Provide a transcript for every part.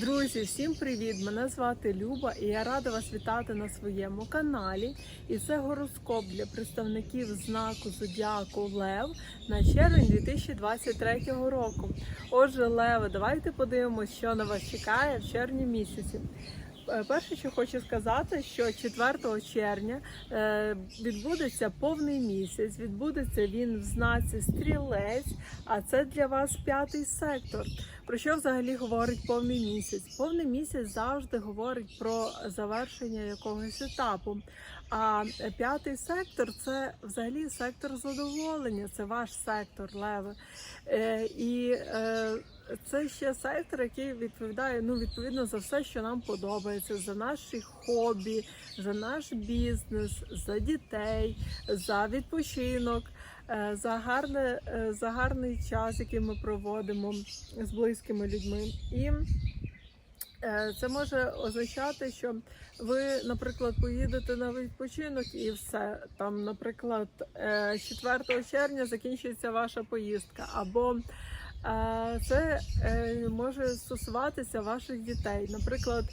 Друзі, всім привіт! Мене звати Люба і я рада вас вітати на своєму каналі. І це гороскоп для представників знаку Зодіаку Лев на червень 2023 року. Отже, Леви, давайте подивимося, що на вас чекає в червні місяці. Е, Перше, що хочу сказати, що 4 червня е, відбудеться повний місяць. Відбудеться він в знаці стрілець, а це для вас п'ятий сектор. Про що взагалі говорить повний місяць? Повний місяць завжди говорить про завершення якогось етапу. А п'ятий сектор це взагалі сектор задоволення, це ваш сектор леви. Е, і це ще сектор, який відповідає ну, відповідно за все, що нам подобається, за наші хобі, за наш бізнес, за дітей, за відпочинок, е, за, гарне, е, за гарний час, який ми проводимо з близькими людьми. І е, це може означати, що ви, наприклад, поїдете на відпочинок і все. Там, наприклад, е, 4 червня закінчується ваша поїздка, або це е, може стосуватися ваших дітей. Наприклад,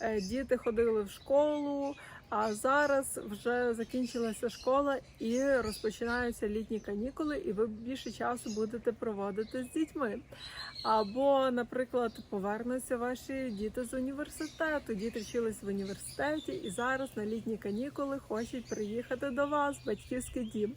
е, діти ходили в школу, а зараз вже закінчилася школа і розпочинаються літні канікули, і ви більше часу будете проводити з дітьми. Або, наприклад, повернуться ваші діти з університету. Діти вчились в університеті і зараз на літні канікули хочуть приїхати до вас, батьківський дім.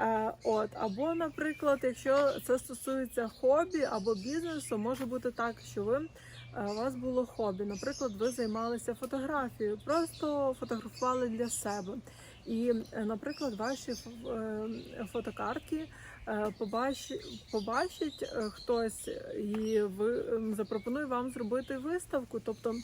Е, От, або, наприклад, якщо це стосується хобі або бізнесу, може бути так, що ви е, у вас було хобі. Наприклад, ви займалися фотографією, просто фотографували для себе. І, е, наприклад, ваші фотокартки побачить, хтось і ви запропонує вам зробити виставку. Тобто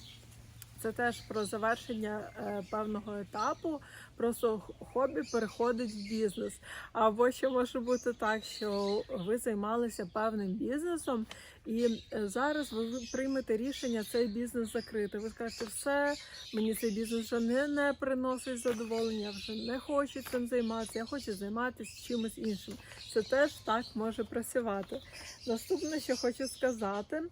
це теж про завершення е, певного етапу. Просто хобі переходить в бізнес. Або ще може бути так, що ви займалися певним бізнесом, і е, зараз ви приймете рішення цей бізнес закрити. Ви скажете, все, мені цей бізнес вже не, не приносить задоволення, вже не хочу цим займатися, я хочу займатися чимось іншим. Це теж так може працювати. Наступне, що хочу сказати,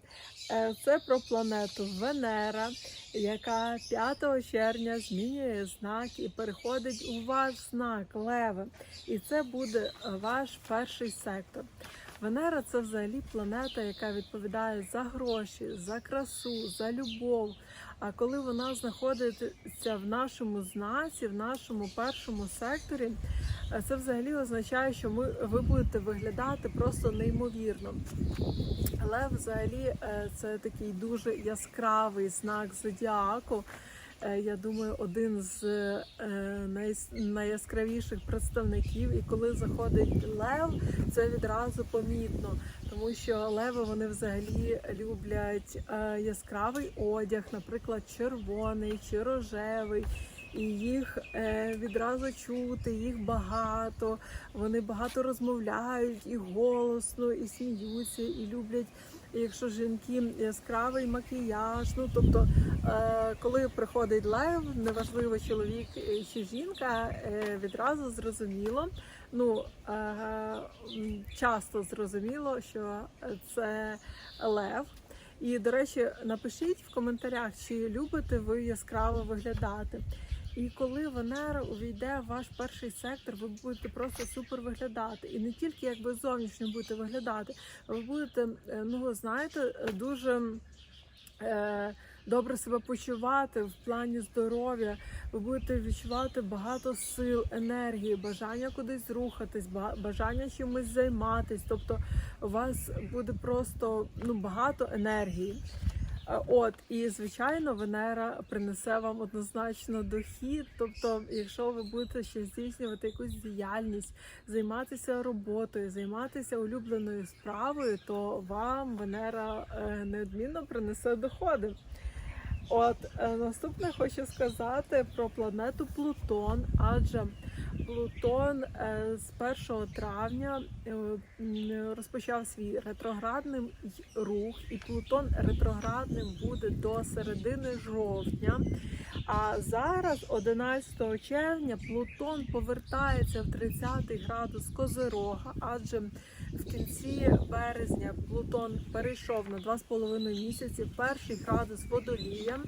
е, це про планету Венера, яка 5 червня змінює знак і переходить у ваш знак Леви. І це буде е, ваш перший сектор. Венера це взагалі планета, яка відповідає за гроші, за красу, за любов. А коли вона знаходиться в нашому знаці, в нашому першому секторі, це взагалі означає, що ми ви будете виглядати просто неймовірно. Але взагалі е, це такий дуже яскравий знак зодіаку. Е, Я думаю, один з е, найяскравіших представників. І коли заходить лев, це відразу помітно, тому що леви вони взагалі люблять е, яскравий одяг, наприклад, червоний чи рожевий. І їх відразу чути, їх багато. Вони багато розмовляють і голосно, і сміються, і люблять. Якщо жінки яскравий макіяж, ну тобто, е, коли приходить лев, неважливо чоловік чи жінка, е, відразу зрозуміло. Ну е, часто зрозуміло, що це лев. І, до речі, напишіть в коментарях, чи любите ви яскраво виглядати. І коли Венера увійде в ваш перший сектор, ви будете просто супер виглядати. І не тільки як ви зовнішньо будете виглядати, ви будете, е, ну знаєте, дуже е, добре себе почувати в плані здоров'я. Ви будете відчувати багато сил, енергії, бажання кудись рухатись, ба- бажання чимось займатись. Тобто у вас буде просто ну, багато енергії. Е, От і звичайно, Венера принесе вам однозначно дохід. Тобто, якщо ви будете ще здійснювати якусь діяльність, займатися роботою, займатися улюбленою справою, то вам Венера е, неодмінно принесе доходи. От е, наступне хочу сказати про планету Плутон, адже Плутон е, з 1 травня е, розпочав свій ретроградний рух, і Плутон ретроградним буде до середини жовтня. А зараз, 11 червня, Плутон повертається в 30 градус Козирога, адже в кінці березня Плутон перейшов на 2,5 місяці перший градус водолія.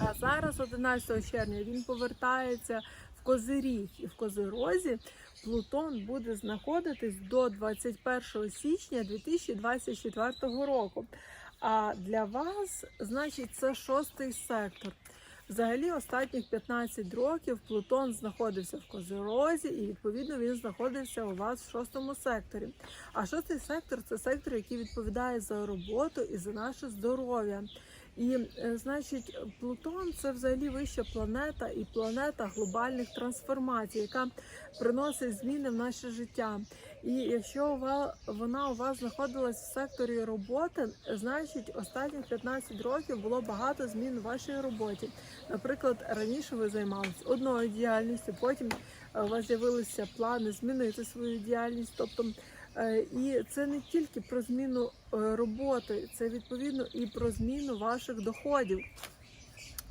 А зараз, 11 червня, він повертається Козиріг і в Козирозі. Плутон буде знаходитись до 21 січня 2024 року. А для вас, значить, це шостий сектор. Взагалі, останніх 15 років Плутон знаходився в Козирозі, і відповідно він знаходився у вас в шостому секторі. А шостий сектор це сектор, який відповідає за роботу і за наше здоров'я. І е, значить, Плутон це взагалі вища планета і планета глобальних трансформацій, яка приносить зміни в наше життя. І якщо вона у вас знаходилась в секторі роботи, значить останні 15 років було багато змін у вашій роботі. Наприклад, раніше ви займалися одною діяльністю, потім е, у вас з'явилися плани змінити свою діяльність. Тобто, е, і це не тільки про зміну е, роботи, це відповідно і про зміну ваших доходів.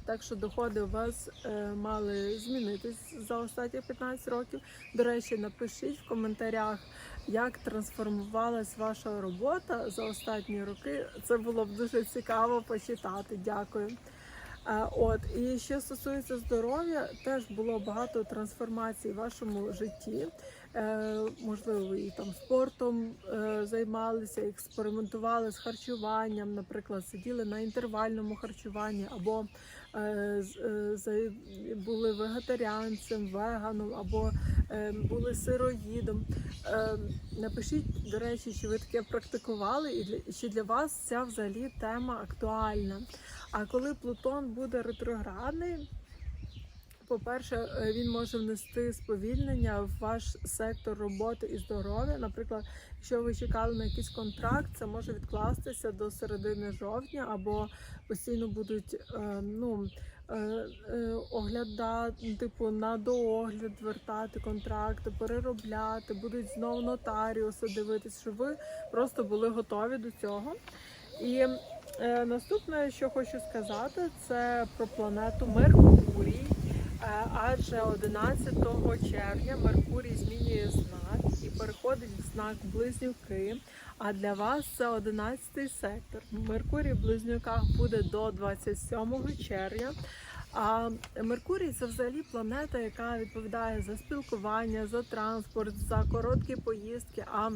Так що доходи у вас е, мали змінитись за останні 15 років. До речі, напишіть в коментарях, як трансформувалась ваша робота за останні роки. Це було б дуже цікаво почитати. Дякую. Е, От і що стосується здоров'я, теж було багато трансформацій в вашому житті. Е, Можливо, і там спортом е, займалися, експериментували з харчуванням, наприклад, сиділи на інтервальному харчуванні, або е, були вегетаріанцем, веганом, або були сироїдом. Напишіть, до речі, чи ви таке практикували, і чи для вас ця взагалі тема актуальна. А коли Плутон буде ретроградний, по-перше, е, він може внести сповільнення в ваш сектор роботи і здоров'я. Наприклад, якщо ви чекали на якийсь контракт, це може відкластися до середини жовтня, або постійно будуть е, ну, е, оглядати, типу, на доогляд звертати контракти, переробляти, будуть знову нотаріуси дивитись, щоб ви просто були готові до цього. І е, наступне, що хочу сказати, це про планету Меркурій. Е, Адже 11 червня Меркурій змінює знак і переходить в знак Близнюки. А для вас це 11 сектор. Меркурій в Близнюках буде до 27 червня. А Меркурій це взагалі планета, яка відповідає за спілкування, за транспорт, за короткі поїздки. А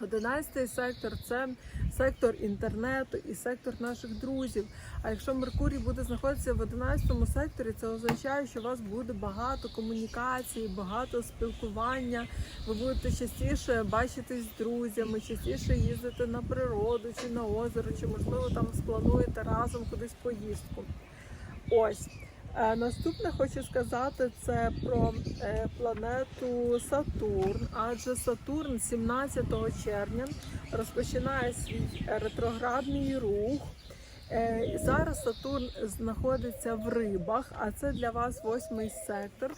11 сектор це сектор інтернету і сектор наших друзів. А якщо Меркурій буде знаходитися в 11 секторі, це означає, що у вас буде багато комунікації, багато спілкування. Ви будете частіше бачитись з друзями, частіше їздити на природу чи на озеро, чи можливо там сплануєте разом кудись поїздку. Ось. Е, Наступне хочу сказати це про е, планету Сатурн, адже Сатурн 17 червня розпочинає свій ретроградний рух. Е, Зараз Сатурн знаходиться в рибах, а це для вас восьмий сектор.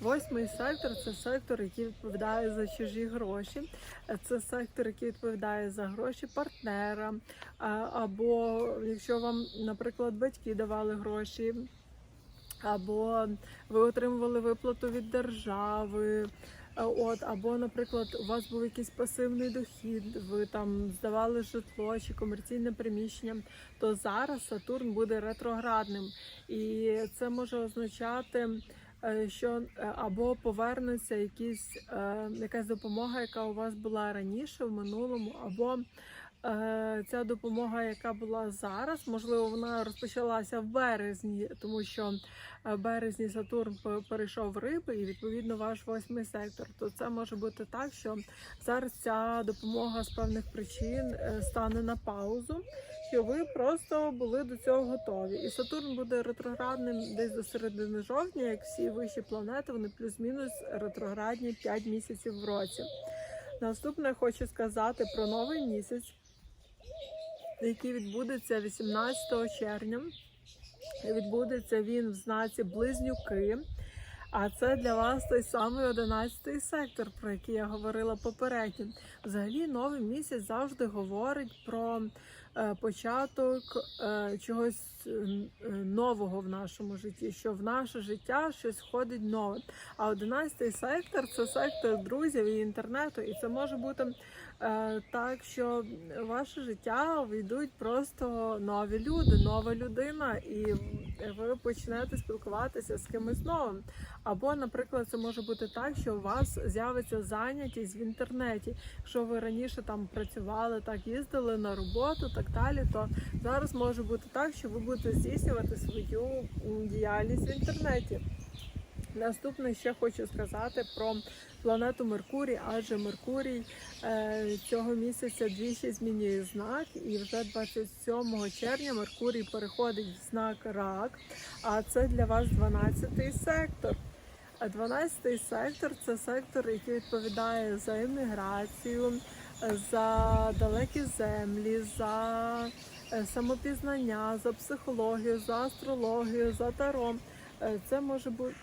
Восьмий сектор це сектор, який відповідає за чужі гроші. Це сектор, який відповідає за гроші партнера. Або якщо вам, наприклад, батьки давали гроші, або ви отримували виплату від держави. е, От, або, наприклад, у вас був якийсь пасивний дохід, ви там здавали житло чи комерційне приміщення, то зараз Сатурн буде ретроградним, і це може означати, е, що е, або повернеться якісь, якась допомога, яка у вас була раніше в минулому, або ця допомога, яка була зараз, можливо, вона розпочалася в березні, тому що е, в березні Сатурн перейшов риби, і відповідно ваш восьмий сектор. То це може бути так, що зараз ця допомога з певних причин е, стане на паузу, що ви просто були до цього готові. І Сатурн буде ретроградним десь до середини жовтня, як всі вищі планети, вони плюс-мінус ретроградні 5 місяців в році. Наступне хочу сказати про новий місяць, який відбудеться 18 червня. Відбудеться він в знаці Близнюки. А це для вас той самий 11-й сектор, про який я говорила попередньо. Взагалі, новий місяць завжди говорить про е, початок е, чогось е, нового в нашому житті, що в наше життя щось входить нове. А 11-й сектор це сектор друзів і інтернету, і це може бути так, що ваше життя війдуть просто нові люди, нова людина, і ви почнете спілкуватися з кимось новим. Або, наприклад, це може бути так, що у вас з'явиться зайнятість в інтернеті. Якщо ви раніше там працювали, так їздили на роботу, так далі, то зараз може бути так, що ви будете здійснювати свою діяльність в інтернеті. Наступне ще хочу сказати про планету Меркурій, адже Меркурій е, цього місяця двічі змінює знак, і вже 27 червня Меркурій переходить в знак рак, а це для вас 12-й сектор. А 12-й сектор це сектор, який відповідає за еміграцію, е, за далекі землі, за е, самопізнання, за психологію, за астрологію, за таро. Е, Це може бути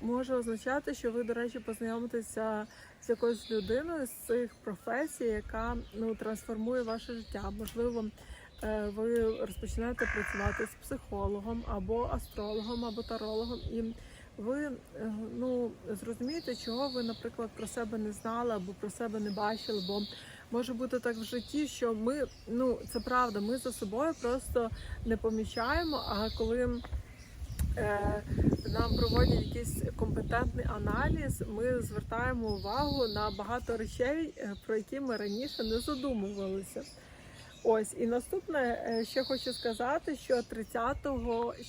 може означати, що ви, до речі, познайомитеся з якоюсь людиною з цих професій, яка ну трансформує ваше життя. Можливо, е, ви розпочнете працювати з психологом або астрологом, або тарологом, і ви е, ну зрозумієте, чого ви, наприклад, про себе не знали або про себе не бачили, бо може бути так в житті, що ми ну це правда, ми за собою просто не помічаємо. А коли е, нам проводять якийсь компетентний аналіз, ми звертаємо увагу на багато речей, е, про які ми раніше не задумувалися. Ось і наступне е, ще хочу сказати, що 30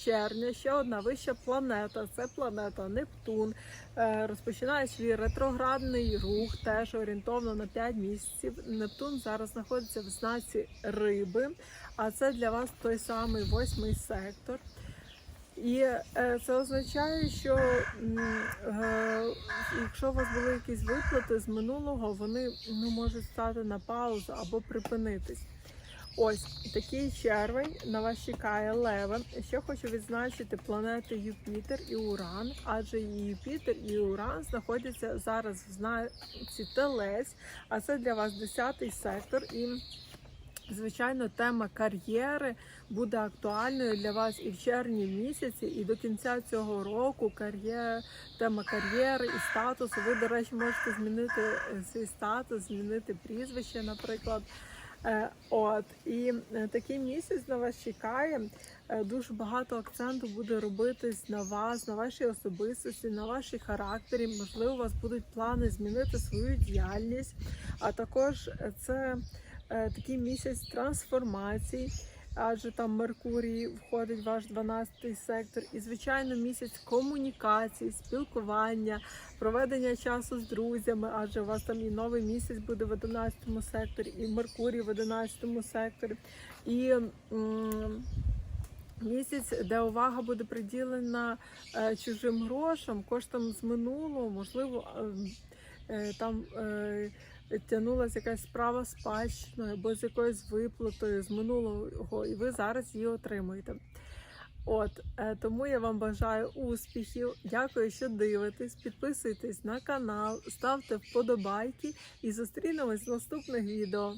червня ще одна вища планета, це планета Нептун, е, розпочинає свій ретроградний рух, теж орієнтовно на 5 місяців. Нептун зараз знаходиться в знаці риби, а це для вас той самий восьмий сектор. І е, це означає, що е, якщо у вас були якісь виплати з минулого, вони ну, можуть стати на паузу або припинитись. Ось такий червень на вас чекає леве. Ще хочу відзначити планети Юпітер і Уран, адже і Юпітер і Уран знаходяться зараз в знаці Телець, а це для вас 10-й сектор. І Звичайно, тема кар'єри буде актуальною для вас і в червні місяці, і до кінця цього року кар'єр, тема кар'єри і статусу. Ви, до речі, можете змінити е, свій статус, змінити прізвище, наприклад. Е, От і е, такий місяць на вас чекає. Дуже багато акценту буде робитись на вас, на вашій особистості, на вашій характері. Можливо, у вас будуть плани змінити свою діяльність, а також це такий місяць трансформацій. Адже там Меркурій входить в ваш 12-й сектор, і звичайно місяць комунікацій, спілкування, проведення часу з друзями, адже у вас там і новий місяць буде в 11-му секторі, і Меркурій в 11-му секторі. І місяць, де увага буде приділена е, чужим грошам, коштам з минулого, можливо, е, е, там. Е, Тягнулася якась справа спадщиною або з якоюсь виплатою з минулого, і ви зараз її отримуєте. От е, тому я вам бажаю успіхів. Дякую, що дивитесь. Підписуйтесь на канал, ставте вподобайки і зустрінемось в наступних відео.